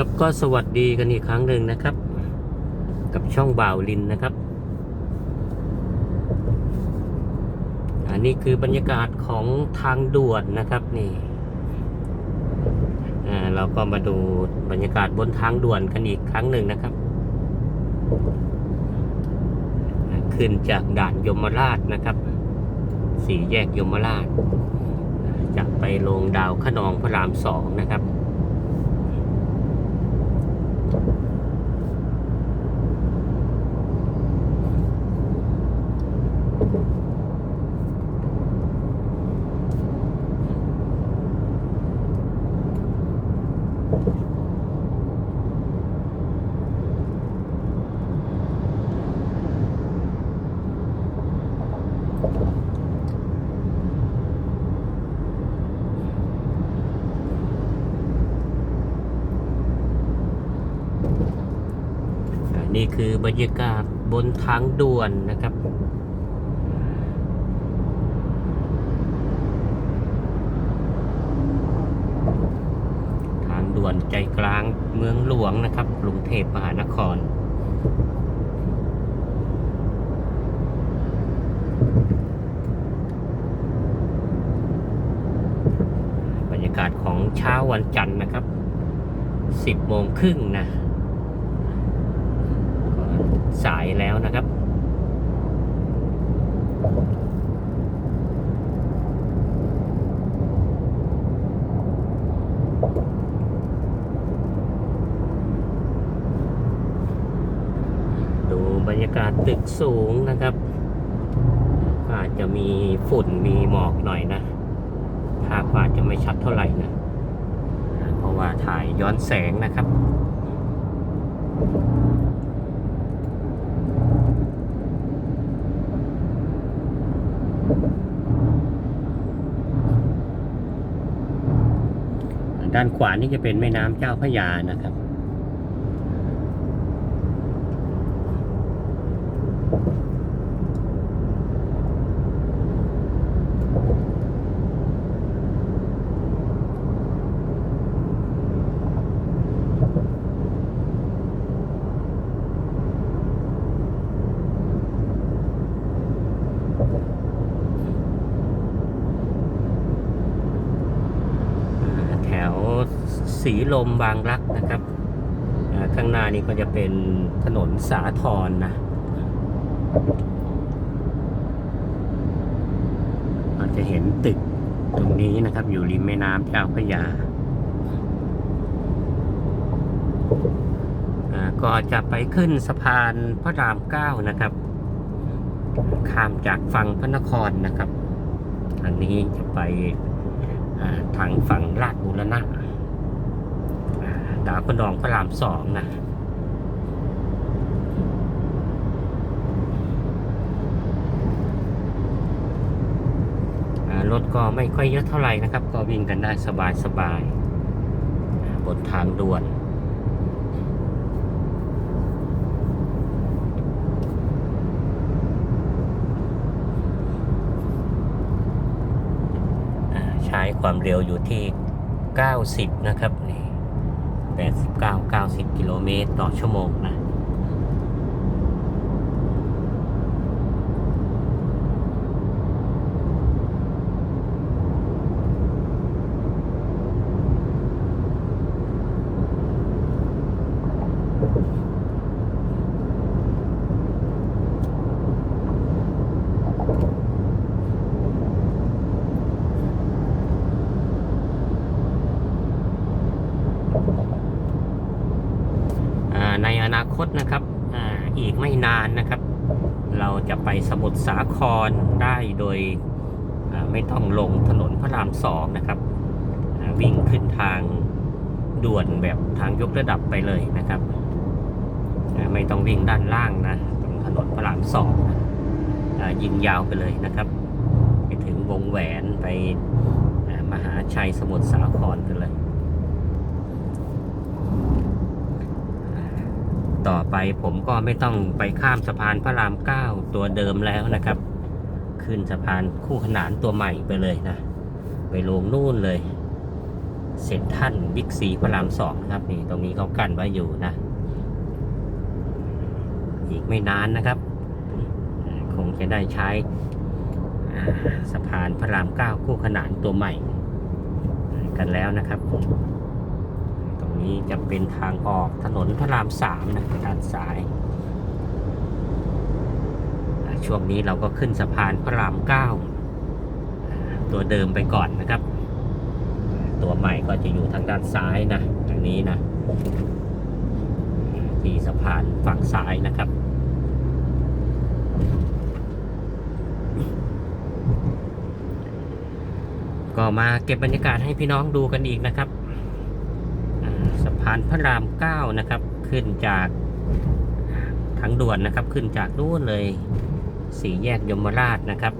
ครับก็สวัสดีกันอีกครั้งหนึ่งนะครับ กับช่องบ่าวลินนะครับ อันนี้คือบรรยากาศของทางด่วนนะครับนี่อ่าเราก็มาดูบรรยากาศบนทางด่วนกันอีกครั้งหนึ่งนะครับ ขึ้นจากด่านยมราชนะครับ สี่แยกยมราชจะไปลงดาวขนองพระรามสองนะครับ นี่คือบรรยากาศบนทางด่วนนะครับทางด่วนใจกลางเมืองหลวงนะครับกรุงเทพมหานครบรรยากาศของเช้าวันจันทร์นะครับ 10โมงครึ่งนะ สายแล้วนะครับ ดูบรรยากาศตึกสูงนะครับ อาจจะมีฝุ่นมีหมอกหน่อยนะภาพอาจจะไม่ชัดเท่าไหร่นะ เพราะว่าถ่ายย้อนแสงนะครับ ด้านขวานี่จะเป็นแม่น้ำเจ้าพระยานะครับ แถว สีลมบางรักนะครับข้างหน้านี้ก็จะเป็นถนนสาทรนะอาจจะเห็นตึกตรงนี้นะครับ อยู่ริมแม่น้ำเจ้าพระยาก็จะไปขึ้นสะพานพระรามเก้านะครับ ข้ามจากฝั่งพระนครนะครับ ทางนี้จะไปทางฝั่งลาดบุรณะอ่า ดาวกระดองพระรามสองนะรถก็ไม่ค่อยเยอะเท่าไหร่นะครับ ก็วิ่งกันได้สบายสบายบนทางด่วนใช้ความเร็วอยู่ที่ 90 นะครับนี่ 89 90 กิโลเมตรต่อชั่วโมงนะ อ่าในอนา คตนะครับออีกไม่นานนะครับ เราจะไปสมุทรสาครได้โดยไม่ต้องลงถนนพระรามสองนะครับวิ่งขึ้นทางด่วนแบบทางยกระดับไปเลยนะครับ ไม่ต้องวิ่งด้านล่างนะตรงถนนพระรามสองนะยิงยาวไปเลยนะครับ ไปถึงวงแหวนไปมหาชัยสมุทรสาครกันเลย ต่อไป ผมก็ไม่ต้องไปข้ามสะพานพระรามเก้าตัวเดิมแล้วนะครับ ขึ้นสะพานคู่ขนานตัวใหม่ไปเลยนะ ไปลงนู่นเลยเซ็นทรัลบิ๊กซีพระรามสองนะครับนี่ตรงนี้เขากั้นไว้อยู่นะ อีกไม่นานนะครับ คงจะได้ใช้สะพานพระรามเก้าคู่ขนานตัวใหม่ กันแล้วนะครับตรง นี้จะเป็นทางออกถนนพระรามสามนะด้านซ้าย ช่วงนี้เราก็ขึ้นสะพานพระรามเก้าตัวเดิมไปก่อนนะครับ ตัวใหม่ก็จะอยู่ทางด้านซ้ายนะทางนี้นะที่สะพานฝั่งซ้ายนะครับก็มาเก็บบรรยากาศให้พี่น้องดูกันอีกนะครับาสะพานพระรามเก้านะครับ ขึ้นจากทางด่วนนะครับ ขึ้นจากนู่นเลยสี่แยกยมราชนะครับ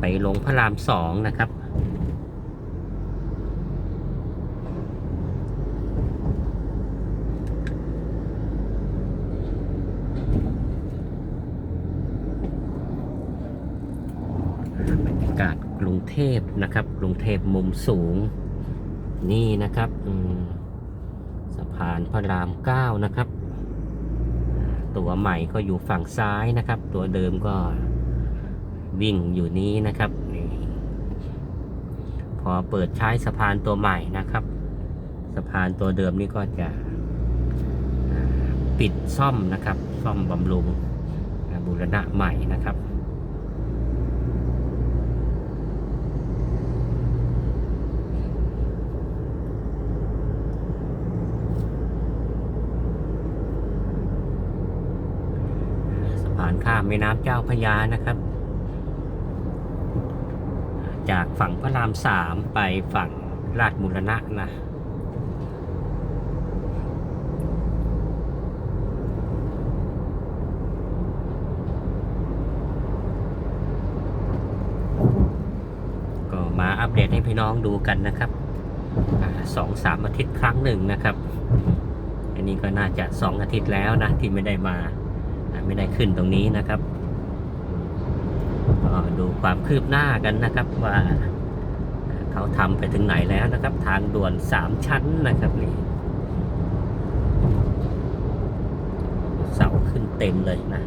ไปลงพระรามสองนะครับบรรยากาศกรุงเทพนะครับ กรุงเทพมุมสูง นี่นะครับสะพานพระรามเก้านะครับ ตัวใหม่ก็อยู่ฝั่งซ้ายนะครับ ตัวเดิมก็วิ่งอยู่นี้นะครับนี่พอเปิดใช้สะพานตัวใหม่นะครับ สะพานตัวเดิมนี่ก็จะปิดซ่อมนะครับ ซ่อมบำรุงบูรณะใหม่นะครับ สะพานข้าม แม่น้ำเจ้าพยานะครับ จากฝั่งพระรามสามไปฝั่งราชบุรณะนะก็มาอัปเดตให้พี่น้องดูกันนะครับสองสามอาทิตย์ครั้งหนึ่งนะครับ อันนี้ก็น่าจะสองอาทิตย์แล้วนะที่ไม่ได้มา ไม่ได้ขึ้นตรงนี้นะครับก็ดูความคืบหน้ากันนะครับว่าเขาทำไปถึงไหนแล้วนะครับ ทางด่วนสามชั้นนะครับนี่เสาขึ้นเต็มเลยนะ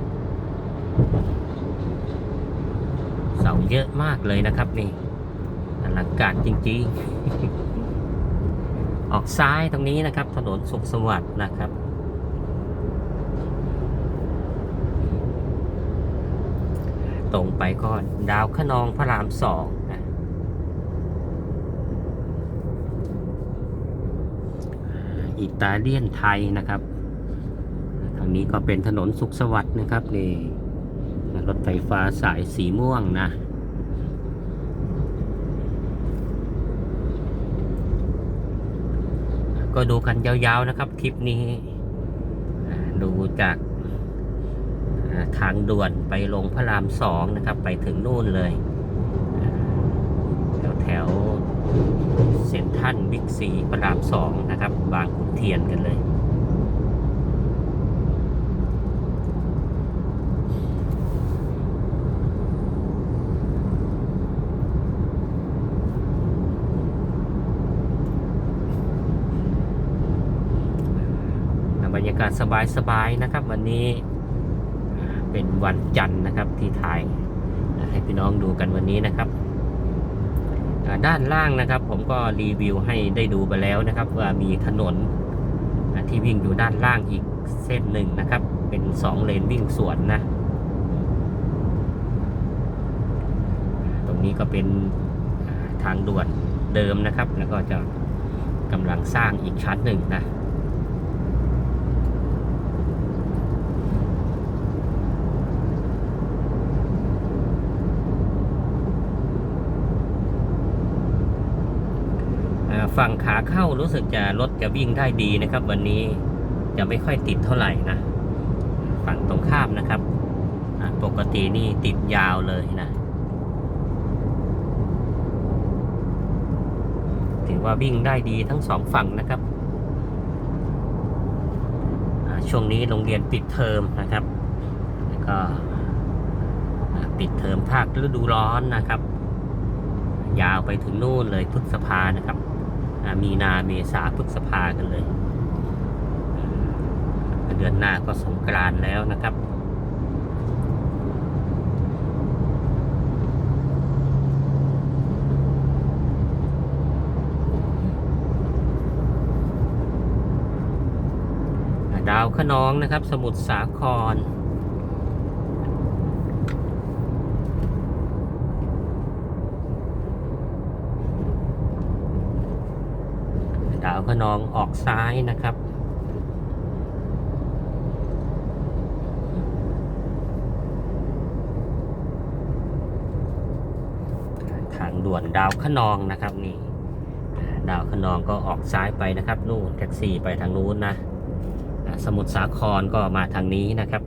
เสาเยอะมากเลยนะครับนี่อลังการจริงๆ ออกซ้ายตรงนี้นะครับ ถนนสุขสวัสดิ์นะครับ ตรงไปก็ดาวขนองพระรามสองนะอิตาเลียนไทยนะครับ ทางนี้ก็เป็นถนนสุขสวัสดิ์นะครับนี่รถไฟฟ้าสายสีม่วงนะก็ดูกันยาวๆนะครับคลิปนี้ ดูจาก ทางด่วนไปลงพระรามสองนะครับ ไปถึงนู่นเลย แถวแถวเซ็นทรัลบิ๊กซีพระรามสองนะครับ บางขุนเทียนกันเลย บรรยากาศสบายๆนะครับวันนี้ เป็นวันจันทร์นะครับที่ถ่ายให้พี่น้องดูกันวันนี้นะครับ ด้านล่างนะครับ ผมก็รีวิวให้ได้ดูไปแล้วนะครับ ว่ามีถนนที่วิ่งอยู่ด้านล่างอีกเส้นหนึ่งนะครับ เป็นสองเลนวิ่งสวนนะ ตรงนี้ก็เป็นทางด่วนเดิมนะครับ แล้วก็จะกำลังสร้างอีกชั้นหนึ่งนะ ฝั่งขาเข้ารู้สึกจะรถจะวิ่งได้ดีนะครับ วันนี้จะไม่ค่อยติดเท่าไหร่นะ ฝั่งตรงข้ามนะครับปกตินี่ติดยาวเลยนะ ถือว่าวิ่งได้ดีทั้งสองฝั่งนะครับ ช่วงนี้โรงเรียนปิดเทอมนะครับ แล้วก็ปิดเทอมภาคฤดูร้อนนะครับ ยาวไปถึงนู่นเลยพฤษภานะครับ มีนาเมษาพฤษภากันเลย เดือนหน้าก็สงกรานแล้วนะครับดาวขนองนะครับ สมุทรสาคร ขนองออกซ้ายนะครับ ทางด่วนดาวขนองนะครับนี่ดาวขนองก็ออกซ้ายไปนะครับ นู่นแท็กซี่ไปทางนู้นนะ สมุทรสาครก็มาทางนี้นะครับ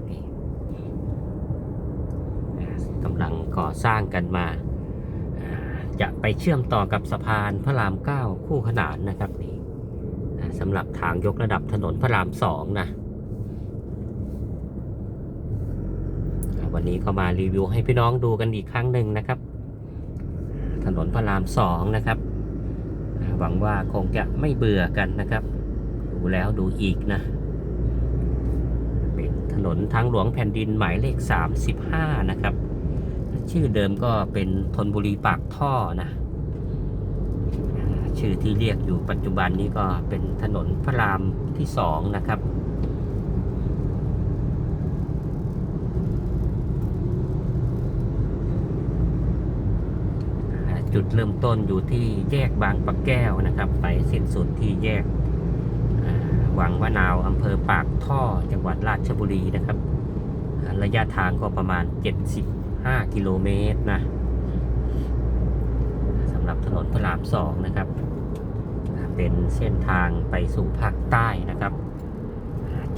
กำลังก่อสร้างกันมาจะไปเชื่อมต่อกับสะพานพระรามเก้าคู่ขนานนะครับนี่ สำหรับทางยกระดับถนนพระรามสองนะ วันนี้ก็มารีวิวให้พี่น้องดูกันอีกครั้งหนึ่งนะครับ ถนนพระรามสองนะครับ หวังว่าคงจะไม่เบื่อกันนะครับ ดูแล้วดูอีกนะเป็นถนนทางหลวงแผ่นดินหมายเลข 35 นะครับ ชื่อเดิมก็เป็นธนบุรีปากท่อนะ ชื่อที่เรียกอยู่ปัจจุบันนี้ก็เป็นถนนพระรามที่2นะครับ จุดเริ่มต้นอยู่ที่แยกบางปะแก้วนะครับ ไปสิ้นสุดที่แยกวังวะนาวอำเภอปากท่อจังหวัดราชบุรีนะครับ ระยะทางก็ประมาณ 75 กิโลเมตรนะสำหรับถนนพระรามสองนะครับ เป็นเส้นทางไปสู่ภาคใต้นะครับ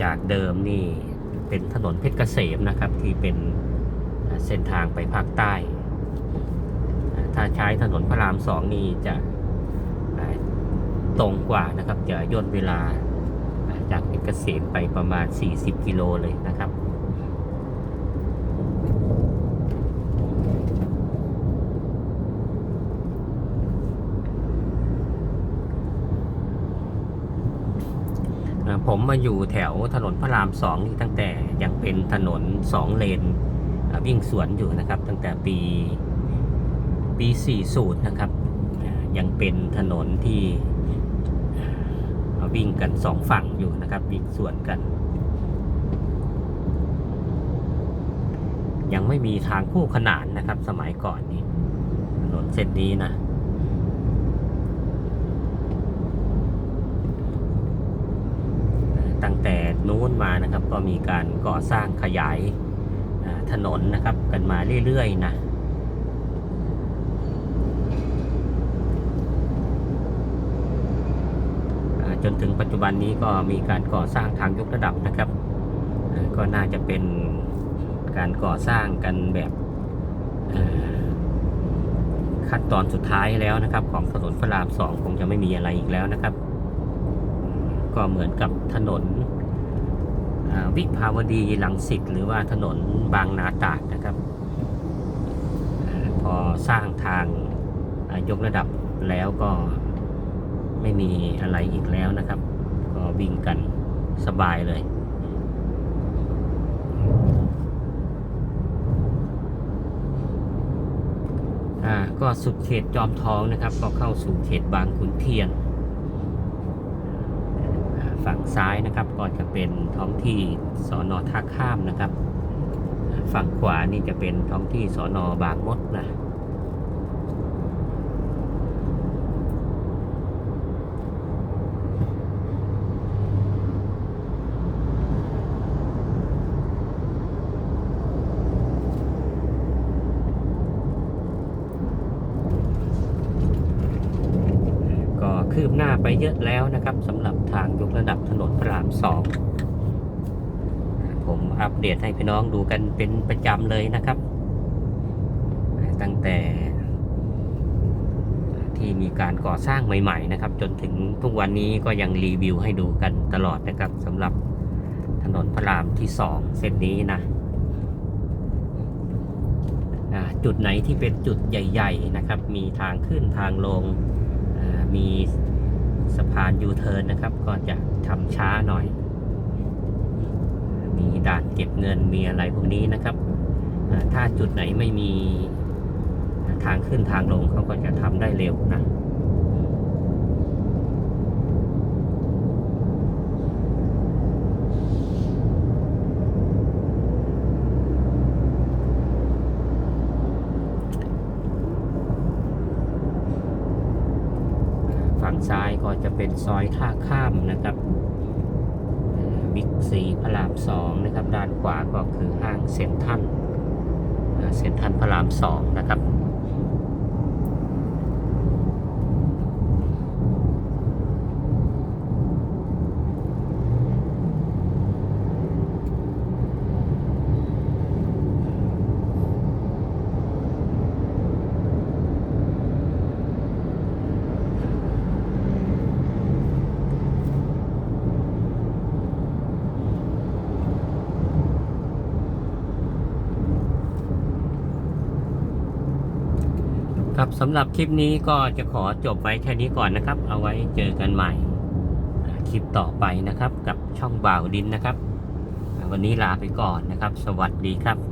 จากเดิมนี่เป็นถนนเพชรเกษมนะครับที่เป็นเส้นทางไปภาคใต้ ถ้าใช้ถนนพระรามสองนี่จะตรงกว่านะครับจะย่นเวลาจากเพชรเกษมไปประมาณ 40 กิโลเลยนะครับ อ่า ผมมาอยู่แถวถนนพระรามสองนี่ตั้งแต่ยังเป็นถนนสองเลนวิ่งสวนอยู่นะครับ ตั้งแต่ปีปี 40 นะครับ ยังเป็นถนนที่วิ่งกันสองฝั่งอยู่นะครับวิ่งสวนกัน ยังไม่มีทางคู่ขนานนะครับสมัยก่อนนี้ถนนเส้นนี้นะ ตั้งแต่นู้นมานะครับ ก็มีการก่อสร้างขยายถนนนะครับ กันมาเรื่อยๆนะจนถึงปัจจุบันนี้ก็มีการก่อสร้างทางยกระดับนะครับ ก็น่าจะเป็นการก่อสร้างกันแบบขั้นตอนสุดท้ายแล้วนะครับ ของถนนพระรามสองคงจะไม่มีอะไรอีกแล้วนะครับ ก็เหมือนกับถนนวิภาวดีหลังสิตหรือว่าถนนบางนาตราดนะครับอพอสร้างทางยกระดับแล้วก็ไม่มีอะไรอีกแล้วนะครับ ก็วิ่งกันสบายเลยก็สุดเขตจอมทองนะครับ ก็เข้าสู่เขตบางขุนเทียน ฝั่งซ้ายนะครับ ก็จะเป็นท้องที่สอนอท่าข้ามนะครับ ฝั่งขวานี่จะเป็นท้องที่สอนอบางมดนะก็ คืบหน้าไปเยอะแล้วนะครับสำหรับทางยกระดับถนนพระรามสองผมอัปเดตให้พี่น้องดูกันเป็นประจำเลยนะครับ ตั้งแต่ที่มีการก่อสร้างใหม่ ๆ นะครับ จนถึงทุกวันนี้ก็ยังรีวิวให้ดูกันตลอดนะครับสำหรับถนนพระรามที่สองเส้นนี้นะจุดไหนที่เป็นจุดใหญ่ ๆ นะครับ มีทางขึ้นทางลง มีสะพานยูเทิร์นนะครับ ก็จะทำช้าหน่อย มีด่านเก็บเงินมีอะไรพวกนี้นะครับ ถ้าจุดไหนไม่มีทางขึ้นทางลงเขาก็จะทำได้เร็วนะ ฝั่ง ซ้ายก็จะเป็นซอยท่าข้ามนะครับบิ๊กซีพระรามสองนะครับ ด้านขวาก็คือห้างเซ็นทรัลเซ็นทรัลพระรามสองนะครับ ครับ สำหรับคลิปนี้ก็จะขอจบไว้แค่นี้ก่อนนะครับ เอาไว้เจอกันใหม่ คลิปต่อไปนะครับ กับช่องบ่าวดินนะครับ วันนี้ลาไปก่อนนะครับ สวัสดีครับ